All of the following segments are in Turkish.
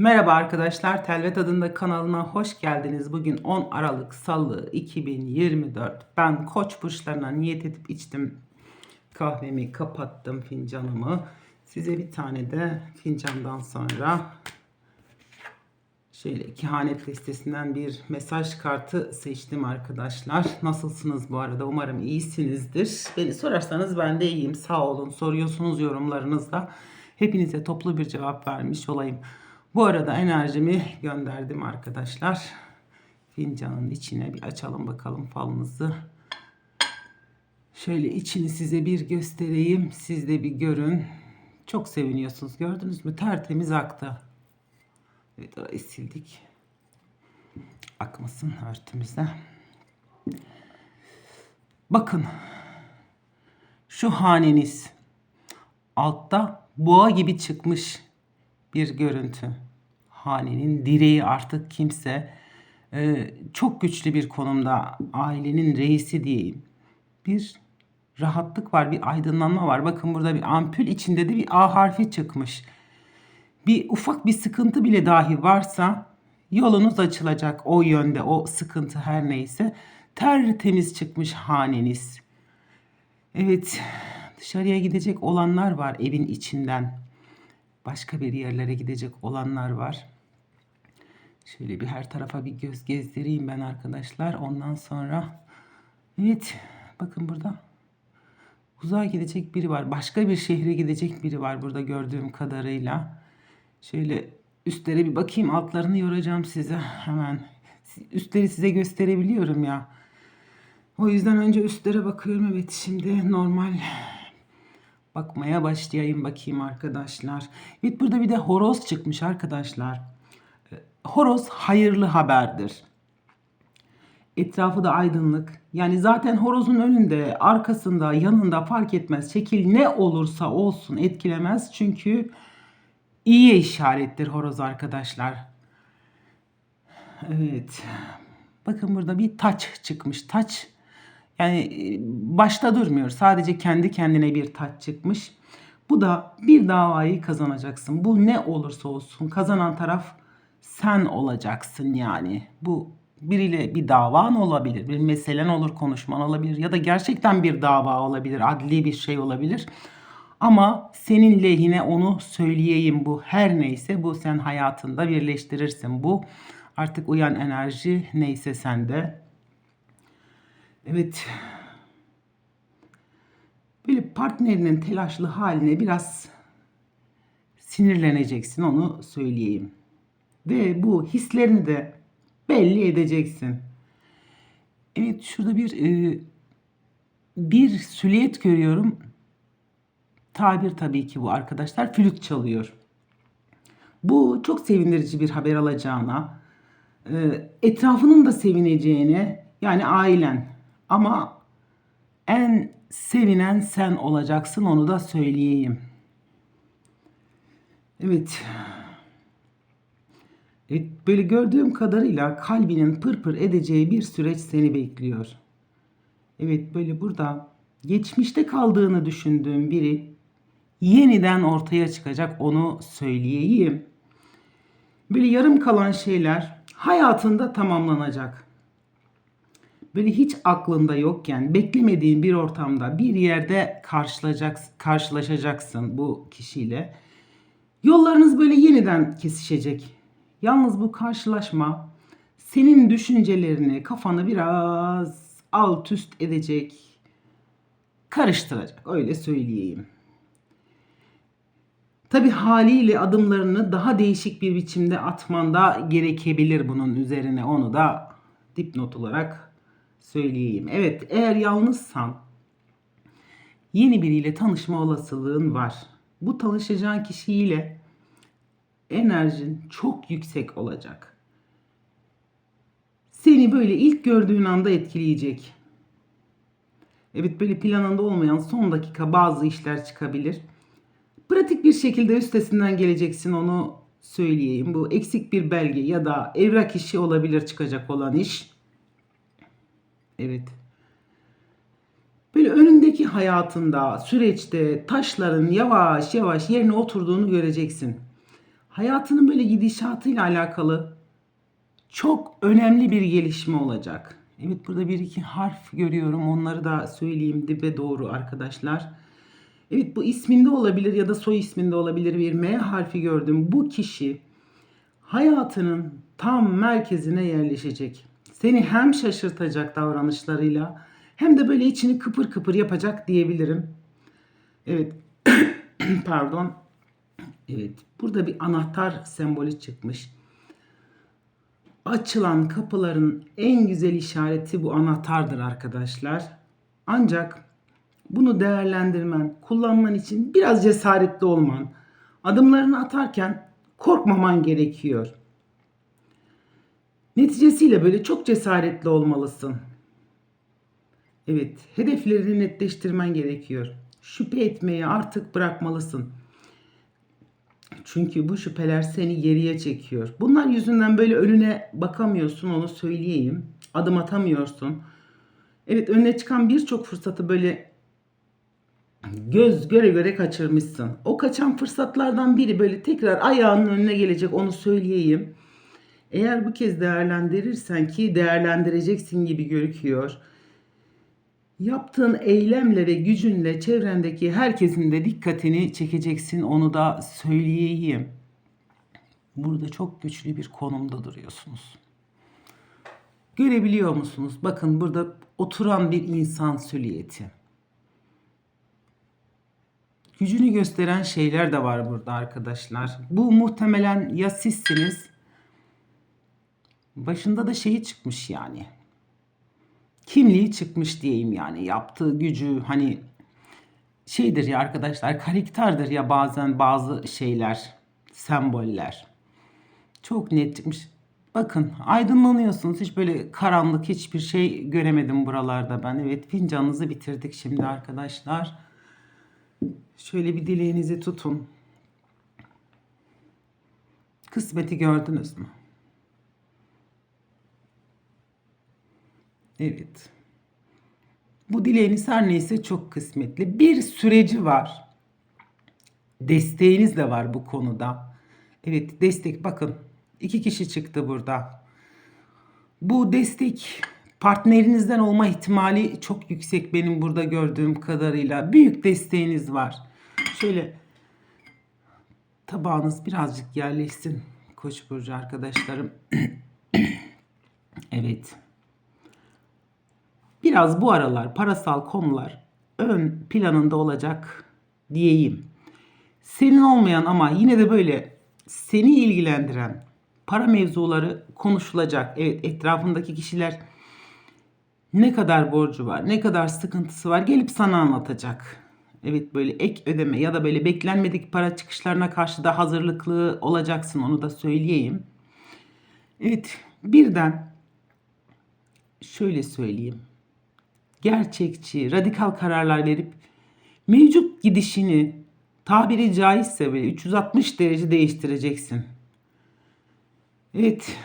Merhaba arkadaşlar, Telvet adında kanalına hoş geldiniz. Bugün 10 Aralık Salı 2024. Ben Koç burçlarına niyet edip içtim. Kahvemi kapattım, fincanımı. Size bir tane de fincandan sonra şöyle kehanet listesinden bir mesaj kartı seçtim arkadaşlar. Nasılsınız bu arada? Umarım iyisinizdir. Beni sorarsanız ben de iyiyim. Sağ olun. Soruyorsunuz yorumlarınızda. Hepinize toplu bir cevap vermiş olayım. Bu arada enerjimi gönderdim arkadaşlar. Fincanın içine bir açalım bakalım falınızı. Şöyle içini size bir göstereyim. Siz de bir görün. Çok seviniyorsunuz. Gördünüz mü? Tertemiz aktı. Evet orayı sildik. Akmasın örtümüze. Bakın. Şu haneniz altta boğa gibi çıkmış bir görüntü. Hanenin direği artık kimse e, çok güçlü bir konumda ailenin reisi diyeyim. Bir rahatlık var, bir aydınlanma var. Bakın burada bir ampul içinde de bir A harfi çıkmış. Bir ufak bir sıkıntı bile dahi varsa yolunuz açılacak o yönde, o sıkıntı her neyse. Tertemiz çıkmış haneniz. Evet, dışarıya gidecek olanlar var evin içinden başka bir yerlere gidecek olanlar var. Şöyle bir her tarafa bir göz gezdireyim ben arkadaşlar. Ondan sonra evet bakın burada uzağa gidecek biri var. Başka bir şehre gidecek biri var burada gördüğüm kadarıyla. Şöyle üstlere bir bakayım altlarını yoracağım size hemen. Üstleri size gösterebiliyorum ya. O yüzden önce üstlere bakıyorum. Evet şimdi normal bakmaya başlayayım bakayım arkadaşlar. Evet burada bir de horoz çıkmış arkadaşlar. Ee, Horoz hayırlı haberdir. Etrafı da aydınlık. Yani zaten horozun önünde, arkasında, yanında fark etmez. Şekil ne olursa olsun etkilemez. Çünkü iyiye işarettir horoz arkadaşlar. Evet. Bakın burada bir taç çıkmış. Taç yani e, başta durmuyor. Sadece kendi kendine bir taç çıkmış. Bu da bir davayı kazanacaksın. Bu ne olursa olsun kazanan taraf sen olacaksın yani. Bu biriyle bir davan olabilir, bir meselen olur, konuşman olabilir ya da gerçekten bir dava olabilir, adli bir şey olabilir. Ama senin lehine onu söyleyeyim bu her neyse bu sen hayatında birleştirirsin bu. Artık uyan enerji neyse sende. Evet. Böyle partnerinin telaşlı haline biraz sinirleneceksin onu söyleyeyim. Ve bu hislerini de belli edeceksin. Evet şurada bir e, bir süliyet görüyorum. Tabir tabii ki bu arkadaşlar. Flüt çalıyor. Bu çok sevindirici bir haber alacağına, e, etrafının da sevineceğine, yani ailen ama en sevinen sen olacaksın onu da söyleyeyim. Evet. Evet, böyle gördüğüm kadarıyla kalbinin pırpır edeceği bir süreç seni bekliyor. Evet böyle burada geçmişte kaldığını düşündüğüm biri yeniden ortaya çıkacak onu söyleyeyim. Böyle yarım kalan şeyler hayatında tamamlanacak böyle hiç aklında yokken beklemediğin bir ortamda bir yerde karşılaşacaksın bu kişiyle. Yollarınız böyle yeniden kesişecek. Yalnız bu karşılaşma senin düşüncelerini, kafanı biraz alt üst edecek, karıştıracak öyle söyleyeyim. Tabi haliyle adımlarını daha değişik bir biçimde atman da gerekebilir bunun üzerine. Onu da dipnot olarak söyleyeyim. Evet eğer yalnızsan yeni biriyle tanışma olasılığın var. Bu tanışacağın kişiyle enerjin çok yüksek olacak. Seni böyle ilk gördüğün anda etkileyecek. Evet böyle planında olmayan son dakika bazı işler çıkabilir. Pratik bir şekilde üstesinden geleceksin onu söyleyeyim. Bu eksik bir belge ya da evrak işi olabilir çıkacak olan iş. Evet. Böyle önündeki hayatında, süreçte taşların yavaş yavaş yerine oturduğunu göreceksin. hayatının böyle gidişatıyla alakalı çok önemli bir gelişme olacak. Evet burada bir iki harf görüyorum. Onları da söyleyeyim dibe doğru arkadaşlar. Evet bu isminde olabilir ya da soy isminde olabilir bir M harfi gördüm. Bu kişi hayatının tam merkezine yerleşecek. Seni hem şaşırtacak davranışlarıyla hem de böyle içini kıpır kıpır yapacak diyebilirim. Evet. Pardon. Evet. Burada bir anahtar sembolü çıkmış. Açılan kapıların en güzel işareti bu anahtardır arkadaşlar. Ancak bunu değerlendirmen, kullanman için biraz cesaretli olman, adımlarını atarken korkmaman gerekiyor. Neticesiyle böyle çok cesaretli olmalısın. Evet, hedeflerini netleştirmen gerekiyor. Şüphe etmeyi artık bırakmalısın. Çünkü bu şüpheler seni geriye çekiyor. Bunlar yüzünden böyle önüne bakamıyorsun onu söyleyeyim. Adım atamıyorsun. Evet önüne çıkan birçok fırsatı böyle göz göre göre kaçırmışsın. O kaçan fırsatlardan biri böyle tekrar ayağının önüne gelecek onu söyleyeyim. Eğer bu kez değerlendirirsen ki değerlendireceksin gibi görüküyor. Yaptığın eylemle ve gücünle çevrendeki herkesin de dikkatini çekeceksin. Onu da söyleyeyim. Burada çok güçlü bir konumda duruyorsunuz. Görebiliyor musunuz? Bakın burada oturan bir insan süliyeti. Gücünü gösteren şeyler de var burada arkadaşlar. Bu muhtemelen ya sizsiniz. Başında da şeyi çıkmış yani kimliği çıkmış diyeyim yani yaptığı gücü hani şeydir ya arkadaşlar karakterdir ya bazen bazı şeyler semboller çok net çıkmış. Bakın aydınlanıyorsunuz. Hiç böyle karanlık hiçbir şey göremedim buralarda ben. Evet fincanınızı bitirdik şimdi arkadaşlar. Şöyle bir dileğinizi tutun. Kısmeti gördünüz mü? Evet. Bu dileğiniz her neyse çok kısmetli. Bir süreci var. Desteğiniz de var bu konuda. Evet destek bakın. iki kişi çıktı burada. Bu destek partnerinizden olma ihtimali çok yüksek benim burada gördüğüm kadarıyla. Büyük desteğiniz var. Şöyle tabağınız birazcık yerleşsin Koç burcu arkadaşlarım. evet biraz bu aralar parasal konular ön planında olacak diyeyim. Senin olmayan ama yine de böyle seni ilgilendiren para mevzuları konuşulacak. Evet etrafındaki kişiler ne kadar borcu var, ne kadar sıkıntısı var gelip sana anlatacak. Evet böyle ek ödeme ya da böyle beklenmedik para çıkışlarına karşı da hazırlıklı olacaksın onu da söyleyeyim. Evet birden şöyle söyleyeyim gerçekçi, radikal kararlar verip mevcut gidişini tabiri caizse böyle 360 derece değiştireceksin. Evet,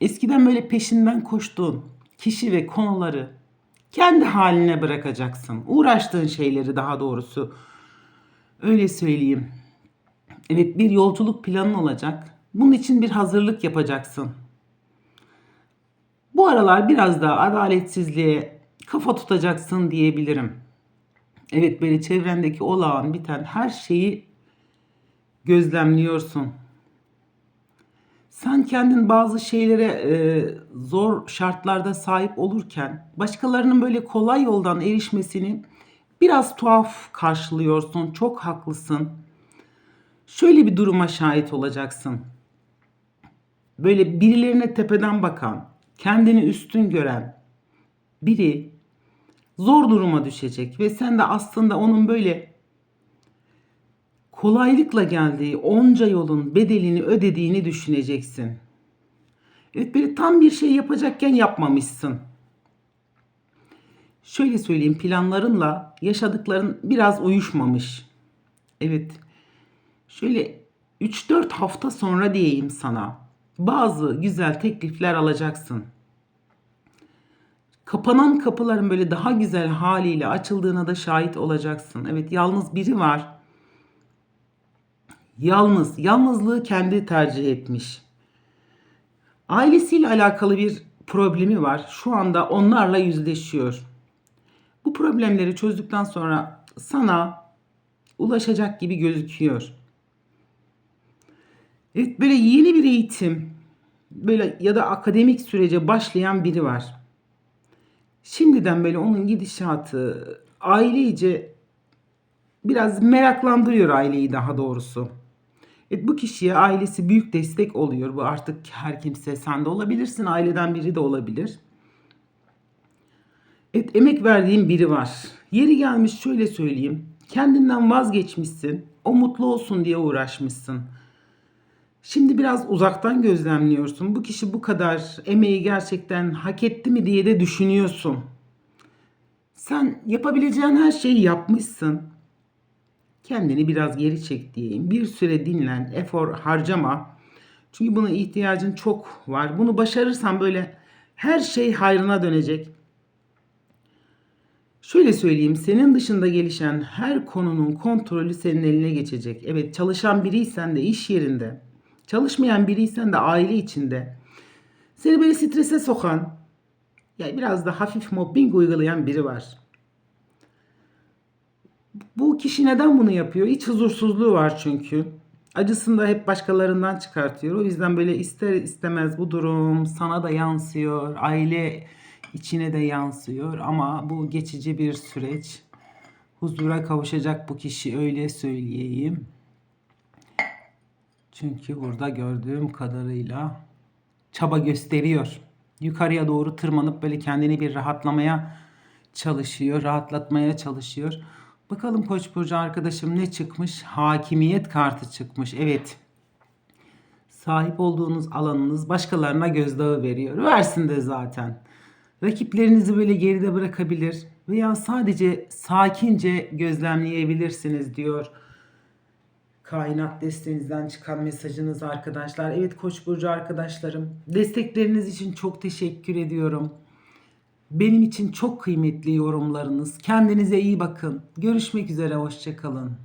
eskiden böyle peşinden koştuğun kişi ve konuları kendi haline bırakacaksın. Uğraştığın şeyleri daha doğrusu öyle söyleyeyim. Evet bir yolculuk planın olacak. Bunun için bir hazırlık yapacaksın. Bu aralar biraz daha adaletsizliğe kafa tutacaksın diyebilirim. Evet böyle çevrendeki olağan biten her şeyi gözlemliyorsun. Sen kendin bazı şeylere e, zor şartlarda sahip olurken başkalarının böyle kolay yoldan erişmesini biraz tuhaf karşılıyorsun. Çok haklısın. Şöyle bir duruma şahit olacaksın. Böyle birilerine tepeden bakan, kendini üstün gören biri zor duruma düşecek ve sen de aslında onun böyle kolaylıkla geldiği onca yolun bedelini ödediğini düşüneceksin. Evet böyle tam bir şey yapacakken yapmamışsın. Şöyle söyleyeyim planlarınla yaşadıkların biraz uyuşmamış. Evet. Şöyle 3-4 hafta sonra diyeyim sana. Bazı güzel teklifler alacaksın kapanan kapıların böyle daha güzel haliyle açıldığına da şahit olacaksın. Evet yalnız biri var. Yalnız, yalnızlığı kendi tercih etmiş. Ailesiyle alakalı bir problemi var. Şu anda onlarla yüzleşiyor. Bu problemleri çözdükten sonra sana ulaşacak gibi gözüküyor. Evet böyle yeni bir eğitim böyle ya da akademik sürece başlayan biri var. Şimdiden böyle onun gidişatı ailece biraz meraklandırıyor aileyi daha doğrusu. Evet, bu kişiye ailesi büyük destek oluyor. Bu artık her kimse sen de olabilirsin, aileden biri de olabilir. Evet, emek verdiğin biri var. Yeri gelmiş şöyle söyleyeyim. Kendinden vazgeçmişsin. O mutlu olsun diye uğraşmışsın. Şimdi biraz uzaktan gözlemliyorsun. Bu kişi bu kadar emeği gerçekten hak etti mi diye de düşünüyorsun. Sen yapabileceğin her şeyi yapmışsın. Kendini biraz geri çek diyeyim. Bir süre dinlen, efor harcama. Çünkü buna ihtiyacın çok var. Bunu başarırsan böyle her şey hayrına dönecek. Şöyle söyleyeyim, senin dışında gelişen her konunun kontrolü senin eline geçecek. Evet, çalışan biriysen de iş yerinde, çalışmayan biriysen de aile içinde. Seni böyle strese sokan, yani biraz da hafif mobbing uygulayan biri var. Bu kişi neden bunu yapıyor? İç huzursuzluğu var çünkü. Acısını da hep başkalarından çıkartıyor. O yüzden böyle ister istemez bu durum sana da yansıyor. Aile içine de yansıyor. Ama bu geçici bir süreç. Huzura kavuşacak bu kişi öyle söyleyeyim. Çünkü burada gördüğüm kadarıyla çaba gösteriyor. Yukarıya doğru tırmanıp böyle kendini bir rahatlamaya çalışıyor, rahatlatmaya çalışıyor. Bakalım Koç burcu arkadaşım ne çıkmış? Hakimiyet kartı çıkmış. Evet. Sahip olduğunuz alanınız başkalarına gözdağı veriyor. Versin de zaten. Rakiplerinizi böyle geride bırakabilir veya sadece sakince gözlemleyebilirsiniz diyor. Kainat destenizden çıkan mesajınız arkadaşlar. Evet Koç burcu arkadaşlarım, destekleriniz için çok teşekkür ediyorum. Benim için çok kıymetli yorumlarınız. Kendinize iyi bakın. Görüşmek üzere, hoşçakalın.